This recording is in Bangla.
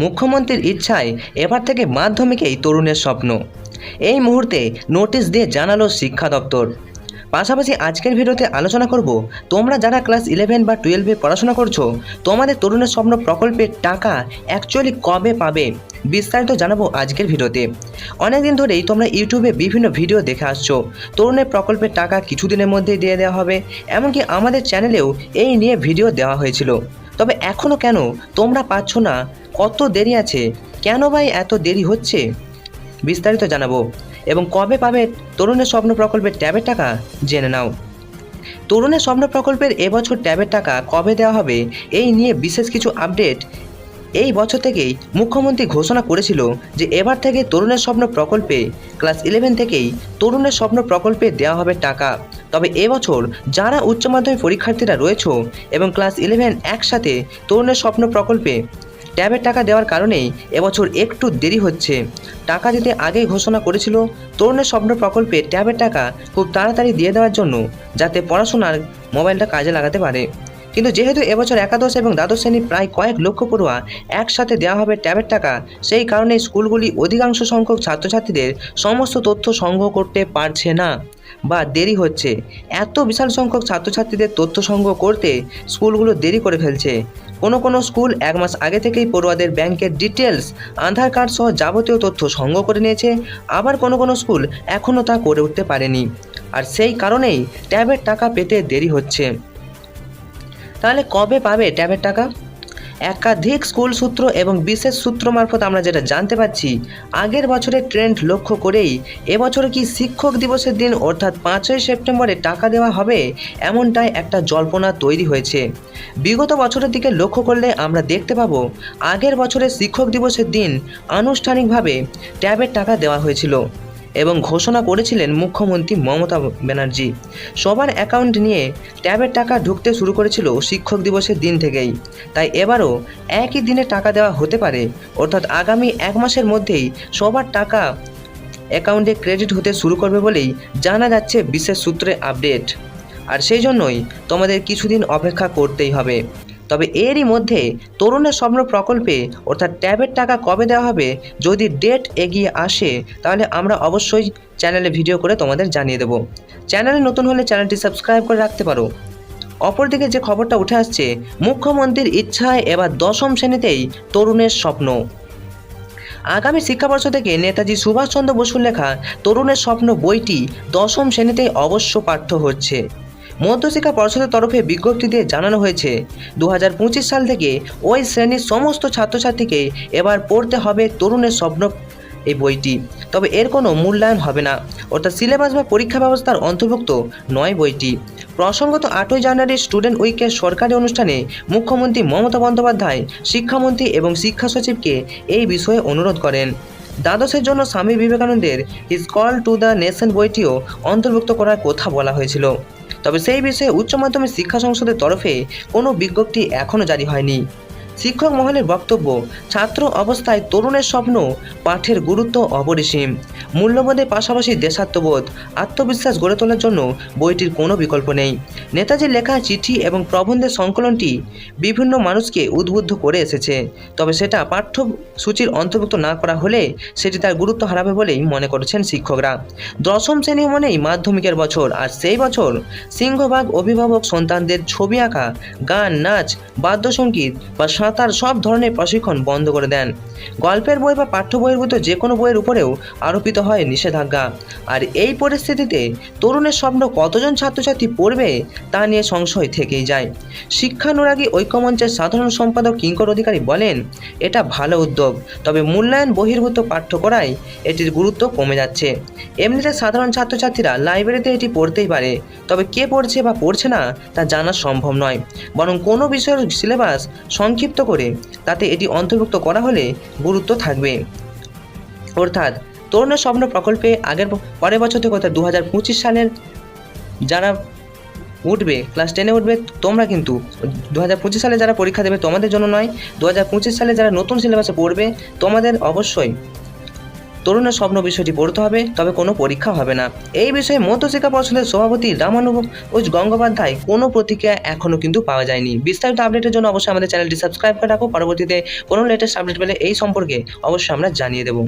মুখ্যমন্ত্রীর ইচ্ছায় এবার থেকে মাধ্যমিকেই তরুণের স্বপ্ন। এই মুহূর্তে নোটিশ দিয়ে জানালো শিক্ষা দপ্তর। পাশাপাশি আজকের ভিডিওতে আলোচনা করব, তোমরা যারা ক্লাস ইলেভেন বা টুয়েলভে পড়াশোনা করছ, তোমাদের তরুণের স্বপ্ন প্রকল্পের টাকা অ্যাকচুয়ালি কবে পাবে? বিস্তারিত জানাব আজকের ভিডিওতে। অনেকদিন ধরেই তোমরা ইউটিউবে বিভিন্ন ভিডিও দেখে আসছো। তরুণের প্রকল্পের টাকা কিছুদিনের মধ্যেই দিয়ে দেওয়া হবে। এমনকি আমাদের চ্যানেলেও এই নিয়ে ভিডিও দেওয়া হয়েছিল। তবে এখনও কেন? তোমরা পাচ্ছ না। কত দেরি আছে? কেন ভাই এত দেরি হচ্ছে? বিস্তারিত জানাব। এবং কবে পাবে তরুণের স্বপ্ন প্রকল্পের ট্যাবের টাকা? জেনে নাও। তরুণের স্বপ্ন প্রকল্পের এবছর ট্যাবের টাকা কবে দেওয়া হবে? এই নিয়ে বিশেষ কিছু আপডেট এই বছর থেকেই মুখ্যমন্ত্রী ঘোষণা করেছিল যে এবার থেকে তরুণের স্বপ্ন প্রকল্পে, ক্লাস ইলেভেন থেকেই তরুণের স্বপ্ন প্রকল্পে দেওয়া হবে টাকা। তবে এবছর যারা উচ্চ মাধ্যমিক পরীক্ষার্থীরা রয়েছ এবং ক্লাস ইলেভেন একসাথে তরুণের স্বপ্ন প্রকল্পে ট্যাবের টাকা দেওয়ার কারণেই এবছর একটু দেরি হচ্ছে। টাকা দিতে আগেই ঘোষণা করেছিল তরুণের স্বপ্ন প্রকল্পে ট্যাবের টাকা খুব তাড়াতাড়ি দিয়ে দেওয়ার জন্য যাতে পড়াশোনার মোবাইলটা কাজে লাগাতে পারে। কিন্তু যেহেতু এবছর একাদশ এবং দ্বাদশ শ্রেণির প্রায় কয়েক লক্ষ পড়ুয়া একসাথে দেওয়া হবে ট্যাবের টাকা, সেই কারণে স্কুলগুলি অধিকাংশ সংখ্যক ছাত্রছাত্রীদের সমস্ত তথ্য সংগ্রহ করতে পারছে না বা দেরি হচ্ছে। এত বিশাল সংখ্যক ছাত্রছাত্রীদের তথ্য সংগ্রহ করতে স্কুলগুলো দেরি করে ফেলছে। কোনো কোনো স্কুল এক মাস আগে থেকেই পড়ুয়াদের ব্যাংকের ডিটেলস আধার কার্ড সহ যাবতীয় তথ্য সংগ্রহ করে নিয়েছে। আবার কোনো কোনো স্কুল এখনও তা করে উঠতে পারেনি। আর সেই কারণেই ট্যাবের টাকা পেতে দেরি হচ্ছে। তাহলে কবে পাবে ট্যাবের টাকা? একাধিক স্কুল সূত্র এবং বিশেষ সূত্র মারফত আমরা যেটা জানতে পারছি, আগের বছরের ট্রেন্ড লক্ষ্য করেই এবছর কি শিক্ষক দিবসের দিন অর্থাৎ পাঁচই সেপ্টেম্বরে টাকা দেওয়া হবে এমনটাই একটা জল্পনা তৈরি হয়েছে। বিগত বছরের দিকে লক্ষ্য করলে আমরা দেখতে পাবো, আগের বছরের শিক্ষক দিবসের দিন আনুষ্ঠানিকভাবে ট্যাবের টাকা দেওয়া হয়েছিল। এবং ঘোষণা করেছিলেন মুখ্যমন্ত্রী মমতা ব্যানার্জি। সবার অ্যাকাউন্ট নিয়ে ট্যাবের টাকা ঢুকতে শুরু করেছিল শিক্ষক দিবসের দিন থেকেই। তাই এবারও একই দিনে টাকা দেওয়া হতে পারে। অর্থাৎ আগামী এক মাসের মধ্যেই সবার টাকা অ্যাকাউন্টে ক্রেডিট হতে শুরু করবে বলেই জানা যাচ্ছে বিশেষ সূত্রে আপডেট। আর সেই জন্যই তোমাদের কিছুদিন অপেক্ষা করতেই হবে। তবে এরই মধ্যে তরুণের স্বপ্ন প্রকল্পে অর্থাৎ ট্যাবের টাকা কবে দেওয়া হবে, যদি ডেট এগিয়ে আসে, তাহলে আমরা অবশ্যই চ্যানেলে ভিডিও করে তোমাদের জানিয়ে দেব। চ্যানেলে নতুন হলে চ্যানেলটি সাবস্ক্রাইব করে রাখতে পারো। অপরদিকে যে খবরটা উঠে আসছে, মুখ্যমন্ত্রীর ইচ্ছায় এবার দশম শ্রেণীতেই তরুণের স্বপ্ন। আগামী শিক্ষাবর্ষ থেকে নেতাজি সুভাষচন্দ্র বসুর লেখা তরুণের স্বপ্ন বইটি দশম শ্রেণীতেই অবশ্য পাঠ্য হচ্ছে। মধ্যশিক্ষা পর্ষদের তরফে বিজ্ঞপ্তি দিয়ে জানানো হয়েছে দু হাজার পঁচিশ সাল থেকে ওই শ্রেণির সমস্ত ছাত্রছাত্রীকে এবার পড়তে হবে তরুণের স্বপ্ন এই বইটি। তবে এর কোনো মূল্যায়ন হবে না। অর্থাৎ সিলেবাস বা পরীক্ষা ব্যবস্থার অন্তর্ভুক্ত নয় বইটি। প্রসঙ্গত আটই জানুয়ারি স্টুডেন্ট উইকের সরকারি অনুষ্ঠানে মুখ্যমন্ত্রী মমতা বন্দ্যোপাধ্যায়, শিক্ষামন্ত্রী এবং শিক্ষা সচিবকে এই বিষয়ে অনুরোধ করেন। দ্বাদশের জন্য স্বামী বিবেকানন্দের his call to the nation বইটিও অন্তর্ভুক্ত করার কথা বলা হয়েছিল। তবে সেই বিষয়ে উচ্চ মাধ্যমিক শিক্ষা সংসদের তরফে কোনো বিজ্ঞপ্তি এখনও জারি হয়নি। শিক্ষক মহলের বক্তব্য, ছাত্র অবস্থায় তরুণের স্বপ্ন, পাঠের গুরুত্ব অপরিসীম। মূল্যবোধের পাশাপাশি দেশাত্মবোধ, আত্মবিশ্বাস গড়ে তোলার জন্য বইটির কোনো বিকল্প নেই। নেতাজির লেখা চিঠি এবং প্রবন্ধের সংকলনটি বিভিন্ন মানুষকে উদ্বুদ্ধ করে এসেছে। তবে সেটা পাঠ্যসূচির অন্তর্ভুক্ত না করা হলে সেটি তার গুরুত্ব হারাবে বলেই মনে করছেন শিক্ষকরা। দশম শ্রেণি মনেই মাধ্যমিকের বছর, আর সেই বছর সিংহভাগ অভিভাবক সন্তানদের ছবি আঁকা, গান, নাচ বাদ্যসঙ্গীত বা সাঁতার সব ধরনের প্রশিক্ষণ বন্ধ করে দেন। গল্পের বই বা পাঠ্য বহির্ভূত যে কোনো বইয়ের উপরেও আরোপিত হয় নিষেধাজ্ঞা। আর এই পরিস্থিতিতে তরুণের স্বপ্ন কতজন ছাত্রছাত্রী পড়বে তা নিয়ে সংশয় থেকেই যায়। শিক্ষানুরাগী ঐক্যমঞ্চের সাধারণ সম্পাদক কিঙ্কর অধিকারী বলেন, এটা ভালো উদ্যোগ, তবে মূল্যায়ন বহির্ভূত পাঠ্য করায় এটির গুরুত্ব কমে যাচ্ছে। এমনিতে সাধারণ ছাত্রছাত্রীরা লাইব্রেরিতে এটি পড়তেই পারে, তবে কে পড়ছে বা পড়ছে না তা জানা সম্ভব নয়। বরং কোনো বিষয়ের সিলেবাস সংক্ষিপ্ত করে তাতে এটি অন্তর্ভুক্ত করা হলে গুরুত্ব থাকবে। অর্থাৎ তরুণের স্বপ্ন প্রকল্পে আগের পরের বছর থেকে অর্থাৎ দু হাজার পঁচিশ সালের যারা উঠবে ক্লাস টেনে উঠবে, তোমরা কিন্তু দু হাজার পঁচিশ সালে যারা পরীক্ষা দেবে তোমাদের জন্য নয় দু হাজার পঁচিশ সালে যারা নতুন সিলেবাসে পড়বে, তোমাদের অবশ্যই তরুণের স্বপ্ন বিষয়টি পড়তে হবে, তবে কোনো পরীক্ষা হবে না। এই বিষয়ে মধ্যশিক্ষা পর্ষদের সভাপতি রামানুজ গঙ্গোপাধ্যায় কোনো প্রতিক্রিয়া এখনও কিন্তু পাওয়া যায়নি। বিস্তারিত আপডেটের জন্য অবশ্যই আমাদের চ্যানেলটি সাবস্ক্রাইব করে রাখো। পরবর্তীতে কোনো লেটেস্ট আপডেট পেলে এই সম্পর্কে অবশ্যই আমরা জানিয়ে দেবো।